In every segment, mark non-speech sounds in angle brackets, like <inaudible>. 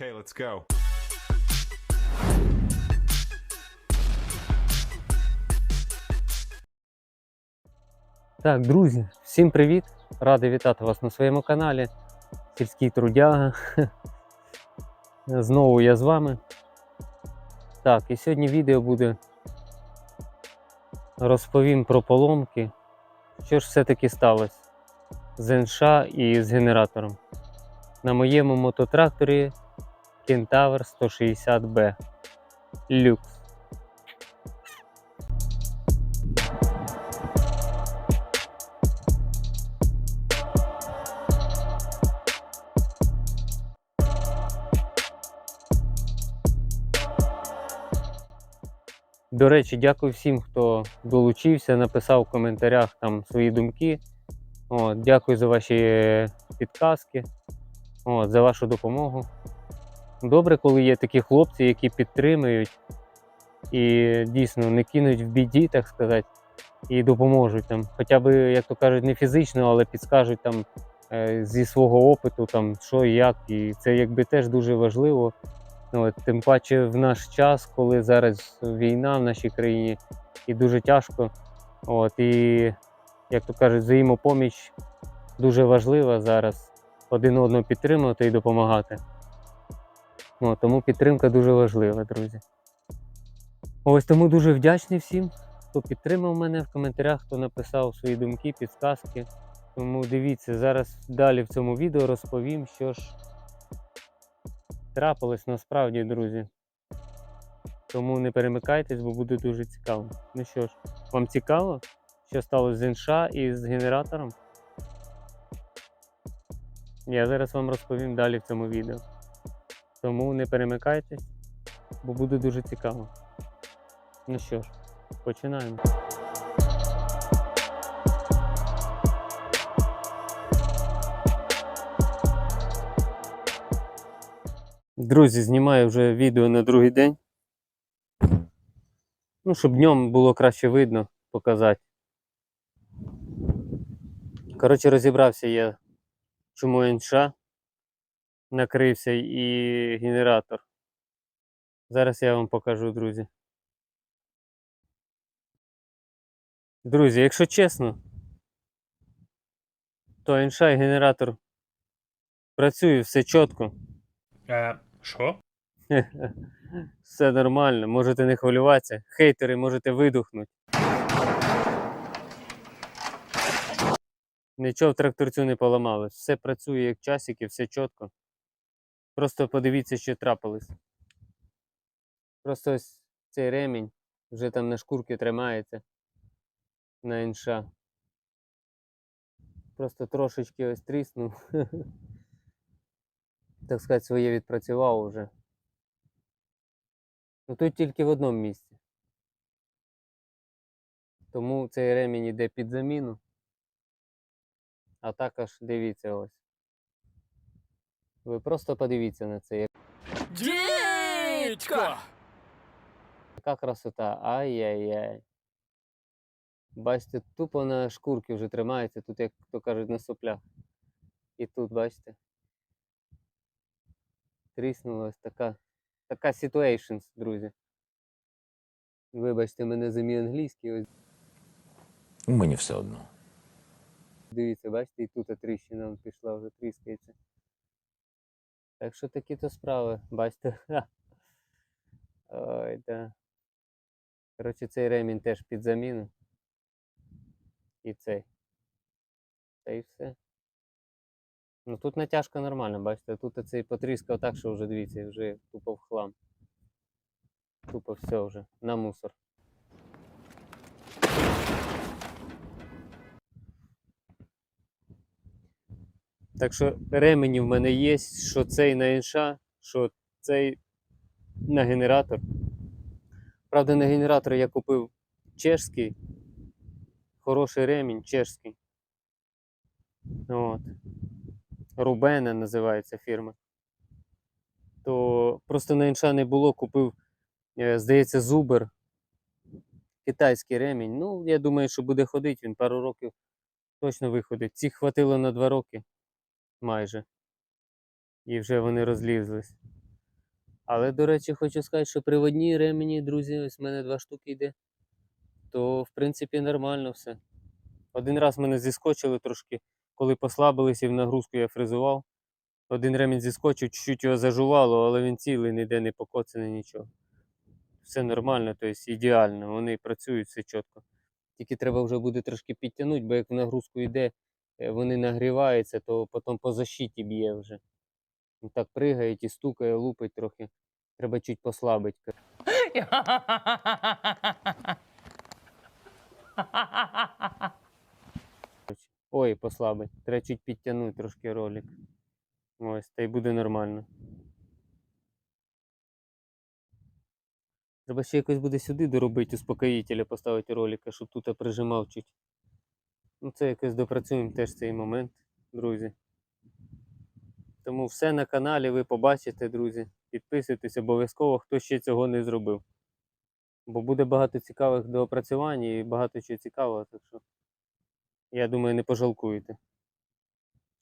Okay, let's go. Так, друзі, всім привіт! Радий вітати вас на своєму каналі. Сільський трудяга. <laughs> Знову я з вами. Так, і сьогодні відео буде. Розповім про поломки. Що ж все-таки сталося з НШ і з генератором. На моєму мототракторі Kentaur 160B Люкс. До речі, дякую всім, хто долучився, написав в коментарях там свої думки. От, дякую за ваші підказки, от, за вашу допомогу. Добре, коли є такі хлопці, які підтримують і дійсно не кинуть в біді, так сказати, і допоможуть там. Хоча б, як то кажуть, не фізично, але підскажуть там е, зі свого опиту, там, що і як. І це якби теж дуже важливо. Ну, от, тим паче в наш час, коли зараз війна в нашій країні і дуже тяжко. От, і, як то кажуть, взаємопоміч дуже важлива зараз один одного підтримувати і допомагати. От, тому підтримка дуже важлива, друзі. Ось тому дуже вдячний всім, хто підтримав мене в коментарях, хто написав свої думки, підсказки. Тому дивіться, зараз далі в цьому відео розповім, що ж трапилось насправді, друзі. Тому не перемикайтесь, бо буде дуже цікаво. Ну що ж, вам цікаво, що сталося з інша і з генератором? Я зараз вам розповім далі в цьому відео. Тому не перемикайтесь, бо буде дуже цікаво. Ну що ж, починаємо. Друзі, знімаю вже відео на другий день. Ну, щоб днем було краще видно, показати. Коротше, розібрався я, чому НШ накрився і генератор. Зараз я вам покажу, друзі. Друзі, якщо чесно, то НШ і генератор працює все чітко. Е, що? <laughs> Все нормально, можете не хвилюватися. Хейтери можете видухнути. Нічого в тракторцю не поламалось. Все працює як часики, все чітко. Просто подивіться, що трапилось. Просто ось цей ремінь вже там на шкурки тримається на інша. Просто трошечки ось тріснув. <laughs> Так сказати, своє відпрацював уже. Ну тут тільки в одному місці. Тому цей ремінь йде під заміну. А також дивіться ось. Ви просто подивіться на це. Дідько! Яка красота. Ай-яй-яй. Бачите, тупо на шкурки вже тримається, тут, як то кажуть, на соплях. І тут, бачите. Тріснула ось така. Така situations, друзі. Вибачте мене за мій англійський. Ось Мені все одно. дивіться, бачите, і тут тріщина пішла, вже тріскається. Так що такі то справи, <laughs> бачите. Ой, да. Коротше, цей ремінь теж під заміну. І цей. Та і все. Ну тут натяжка нормальна, бачите, тут цей потріскав так, що вже дивіться, вже тупо в хлам. Тупо все вже, на мусор. Так що ремені в мене є, що цей на інша, що цей на генератор. Правда, на генератор я купив чешський, хороший ремінь чешський. От. Рубена називається фірма. То просто на інша не було, купив, е, здається, Зубер. Китайський ремінь. Ну, я думаю, що буде ходити, він пару років точно виходить. Цих хватило на два роки майже. І вже вони розлізлись. Але, до речі, хочу сказати, що приводні ремені, друзі, ось в мене два штуки йде. То, в принципі, нормально все. Один раз мене зіскочили трошки, коли послабились і в нагрузку я фрезував. Один ремінь зіскочив, чуть-чуть його зажувало, але він цілий, ніде не покоцаний, нічого. Все нормально, тобто ідеально. Вони працюють все чітко. Тільки треба вже буде трошки підтягнути, бо як в нагрузку йде, вони нагріваються, то потім по защиті б'є вже. Так пригають і стукає, лупить трохи. Треба чуть послабити. Ой, послабить. Треба чуть підтягнути трошки ролик. Ось, та й буде нормально. Треба ще якось буде сюди доробити успокоїтеля, поставити ролика, щоб тут прижимав чуть. Ну, це якось допрацюємо теж цей момент, друзі. Тому все на каналі ви побачите, друзі. Підписуйтесь обов'язково, хто ще цього не зробив. Бо буде багато цікавих доопрацювань і багато чого цікавого, так що я думаю, не пожалкуєте.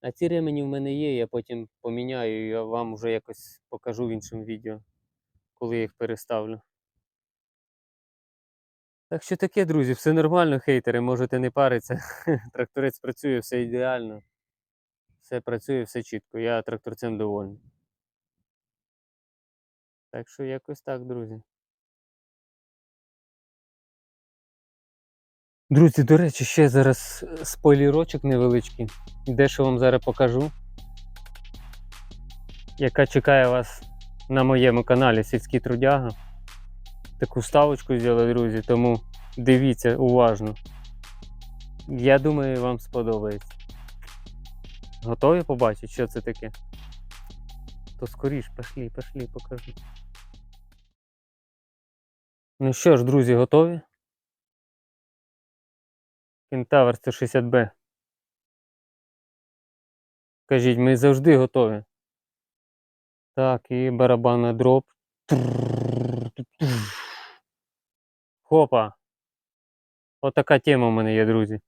А ці ремені в мене є, я потім поміняю, я вам вже якось покажу в іншому відео, коли я їх переставлю. Так що таке, друзі, все нормально, хейтери, можете не паритися. <laughs> Тракторець працює, все ідеально. Все працює, все чітко. Я тракторцем довольний. Так що якось так, друзі. Друзі, до речі, ще зараз е, спойлерочок невеличкий. Дещо вам зараз покажу. Яка чекає вас на моєму каналі Сільський Трудяга. Таку ставочку взяли, друзі, тому дивіться уважно. Я думаю, вам сподобається. Готові побачити, що це таке? То скоріш, пошли, пошли, покажу. Ну що ж, друзі, готові? Кентавр 160Б. Кажіть, ми завжди готові. Так, і барабанна дроп. Хопа. Отака тема в мене є, друзі.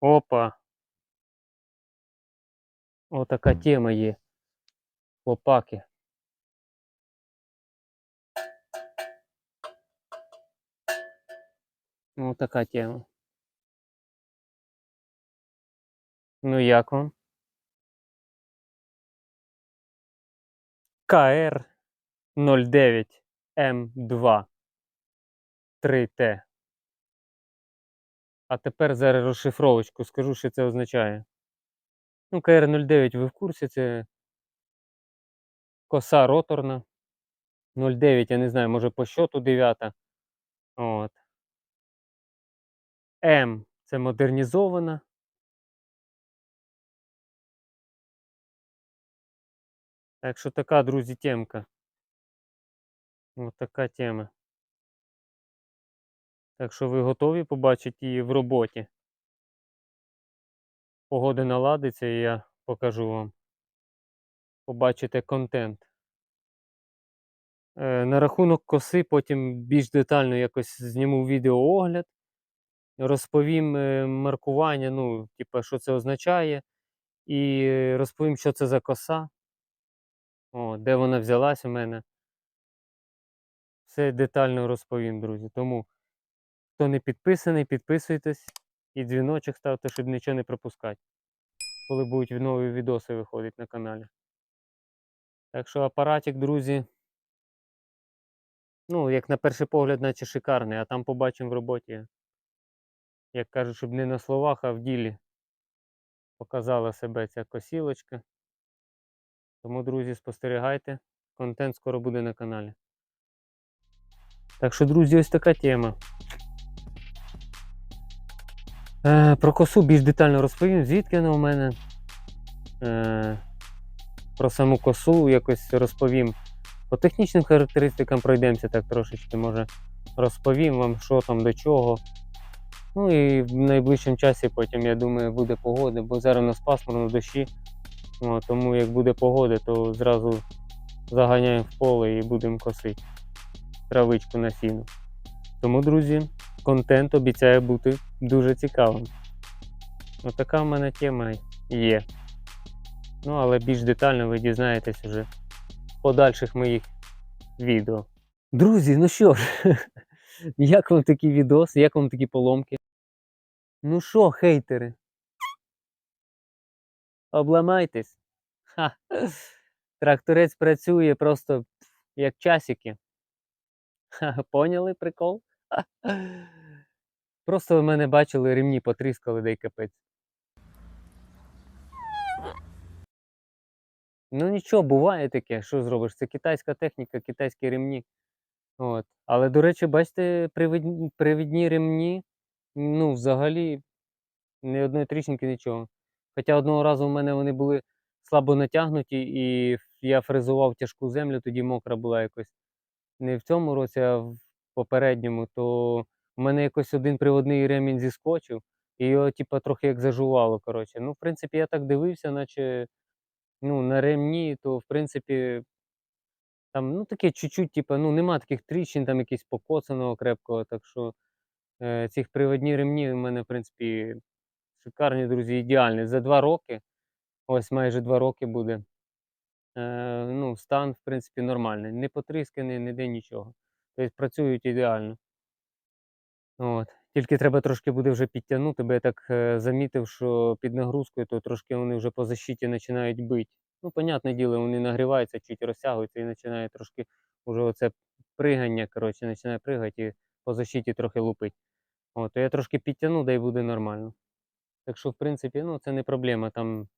Опа. Отака тема є. Хлопаки. Отака тема. Ну як вам? КР 09 М2 3Т. А тепер зараз розшифровочку скажу, що це означає. Ну, КР09 ви в курсі, це коса роторна. 09, я не знаю, може по щоту 9. От. М це модернізована. Так що така, друзі, темка. Ось така тема. Так що ви готові побачити її в роботі. Погода наладиться і я покажу вам. Побачите контент. Е, на рахунок коси потім більш детально якось зніму відеоогляд. Розповім е, маркування, ну, типа, що це означає. І розповім, що це за коса. О, де вона взялась у мене. Все детально розповім, друзі. Тому, хто не підписаний, підписуйтесь і дзвіночок ставте, щоб нічого не пропускати. Коли будуть нові відоси виходити на каналі. Так що апаратик, друзі. Ну, як на перший погляд, наче шикарний, а там побачимо в роботі. Як кажуть, щоб не на словах, а в ділі показала себе ця косілочка. Тому, друзі, спостерігайте. Контент скоро буде на каналі. Так що, друзі, ось така тема. Е, про косу більш детально розповім, звідки вона у мене. Е, про саму косу якось розповім. По технічним характеристикам пройдемося так трошечки, може розповім вам, що там до чого. Ну і в найближчому часі потім, я думаю, буде погода, бо зараз у нас пасмурно дощі. О, тому як буде погода, то зразу заганяємо в поле і будемо косити травичку на сіну. Тому, друзі, контент обіцяє бути дуже цікавим. Отака в мене тема є. Ну, але більш детально ви дізнаєтесь вже подальших моїх відео. Друзі, ну що ж, <laughs> як вам такі відоси, як вам такі поломки? Ну що, хейтери? Обламайтесь. Ха. Тракторець працює просто як часики. Ха, Поняли прикол? Ха. <laughs> Просто в мене бачили ремні потріскали, дай капець. Ну нічого, буває таке, що зробиш? Це китайська техніка, китайські ремні. От. Але, до речі, бачите, привідні, привідні ремні, ну, взагалі, ні одної тріщинки, нічого. Хоча одного разу в мене вони були слабо натягнуті, і я фрезував тяжку землю, тоді мокра була якось. Не в цьому році, а в попередньому, то в мене якось один приводний ремінь зіскочив, і його, типа, трохи як зажувало. Коротше. Ну, в принципі, я так дивився, наче ну, на ремні, то в принципі. Там, ну, таке чуть-чуть, типа, ну, нема таких тріщин, там якийсь покоцаного крепкого. Так що е, цих приводні ремні в мене, в принципі, шикарні, друзі, ідеальні. За два роки, ось майже два роки буде. Е, ну, стан, в принципі, нормальний. Не потрісканий, ніде нічого. Тобто працюють ідеально. От. Тільки треба трошки буде вже підтягнути, бо я так е, замітив, що під нагрузкою то трошки вони вже по защиті починають бити. Ну, понятне діло, вони нагріваються, чуть розтягуються і починає трошки уже оце пригання, коротше, починає пригати і по защиті трохи лупить. От, то я трошки підтягну, да й буде нормально. Так що, в принципі, ну, це не проблема. Там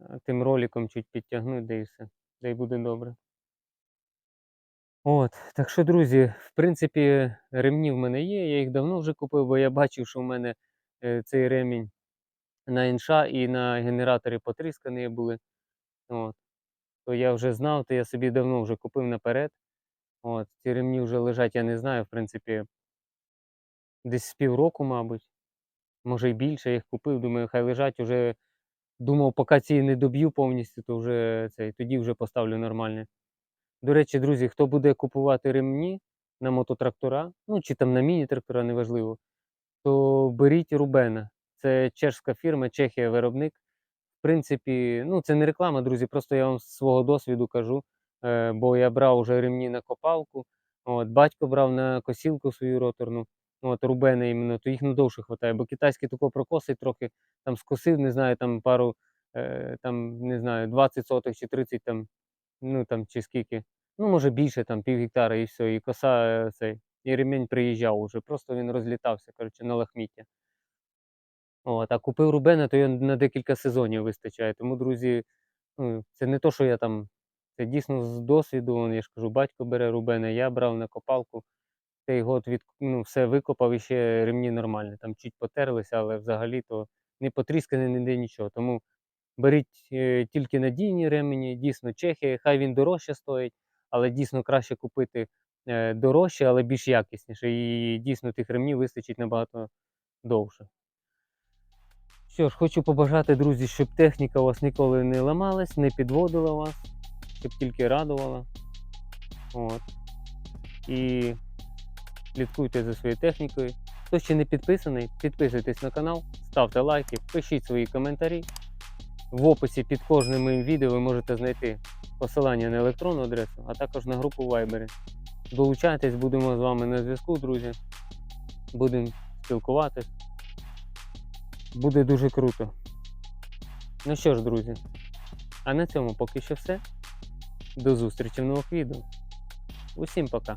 е, тим роликом чуть підтягнуть, да і все. Да й буде добре. От, так що, друзі, в принципі, ремні в мене є, я їх давно вже купив, бо я бачив, що в мене е, цей ремінь на інша і на генераторі потріскані були. От. То я вже знав, то я собі давно вже купив наперед. От. Ці ремні вже лежать, я не знаю, в принципі, десь з півроку, мабуть. Може і більше, я їх купив, думаю, хай лежать уже. Думав, поки ці не доб'ю повністю, то вже цей, тоді вже поставлю нормальне. До речі, друзі, хто буде купувати ремні на мототрактора, ну чи там на міні-трактора, неважливо, то беріть Рубена. Це чешська фірма, Чехія виробник. В принципі, ну це не реклама, друзі, просто я вам з свого досвіду кажу. Е, бо я брав уже ремні на копалку, от, батько брав на косілку свою роторну, от, Рубена іменно, то їх надовше вистачає, бо китайський тако прокосить трохи, там скосив, не знаю, там пару, е, там, не знаю, 20 сотих чи 30 там, ну там чи скільки. Ну, може більше, там пів гектара і все, і коса е, цей, і ремінь приїжджав уже. Просто він розлітався, коротше, на лахміття. От, а купив Рубена, то його на декілька сезонів вистачає. Тому, друзі, ну, це не то, що я там. Це дійсно з досвіду, я ж кажу, батько бере Рубена, я брав на копалку. Цей год від, ну, все викопав і ще ремні нормальні. Там чуть потерлися, але взагалі то не потрісканий ніде нічого. Тому беріть е, тільки надійні ремені, дійсно Чехія, хай він дорожче стоїть, але дійсно краще купити е, дорожче, але більш якісніше. І дійсно тих ремнів вистачить набагато довше. Що ж, хочу побажати, друзі, щоб техніка у вас ніколи не ламалась, не підводила вас, щоб тільки радувала. От. І слідкуйте за своєю технікою. Хто ще не підписаний, підписуйтесь на канал, ставте лайки, пишіть свої коментарі. В описі під кожним моїм відео ви можете знайти посилання на електронну адресу, а також на групу Viber. Долучайтесь, будемо з вами на зв'язку, друзі. Будемо спілкуватись. Буде дуже круто. Ну що ж, друзі, а на цьому поки що все. До зустрічі в нових відео. Усім пока!